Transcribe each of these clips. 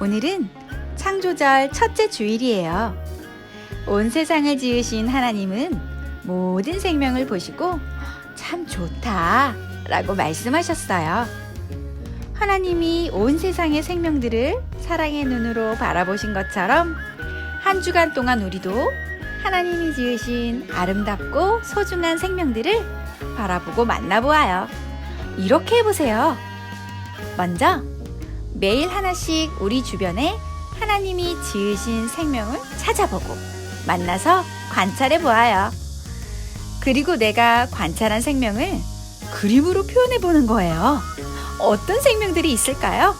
오늘은 창조절 첫째 주일이에요. 온 세상을 지으신 하나님은 모든 생명을 보시고 참 좋다 라고 말씀하셨어요. 하나님이 온 세상의 생명들을 사랑의 눈으로 바라보신 것처럼 한 주간 동안 우리도 하나님이 지으신 아름답고 소중한 생명들을 바라보고 만나보아요. 이렇게 해보세요. 먼저 매일 하나씩 우리 주변에 하나님이 지으신 생명을 찾아보고 만나서 관찰해 보아요. 그리고 내가 관찰한 생명을 그림으로 표현해 보는 거예요. 어떤 생명들이 있을까요?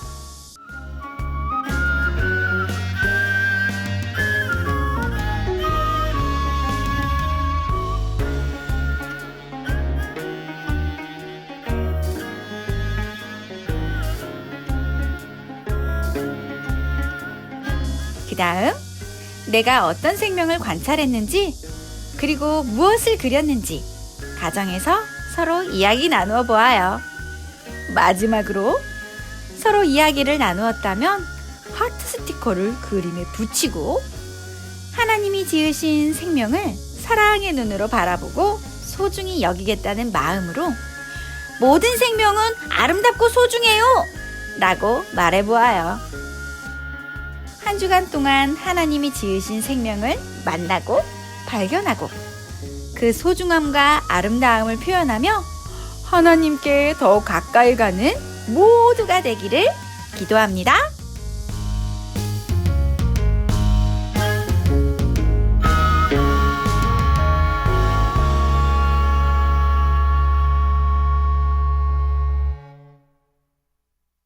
그 다음, 내가 어떤 생명을 관찰했는지, 그리고 무엇을 그렸는지, 가정에서 서로 이야기 나누어 보아요. 마지막으로, 서로 이야기를 나누었다면, 하트 스티커를 그림에 붙이고, 하나님이 지으신 생명을 사랑의 눈으로 바라보고 소중히 여기겠다는 마음으로, 모든 생명은 아름답고 소중해요! 라고 말해보아요. 한 주간 동안 하나님이 지으신 생명을 만나고 발견하고 그 소중함과 아름다움을 표현하며 하나님께 더 가까이 가는 모두가 되기를 기도합니다.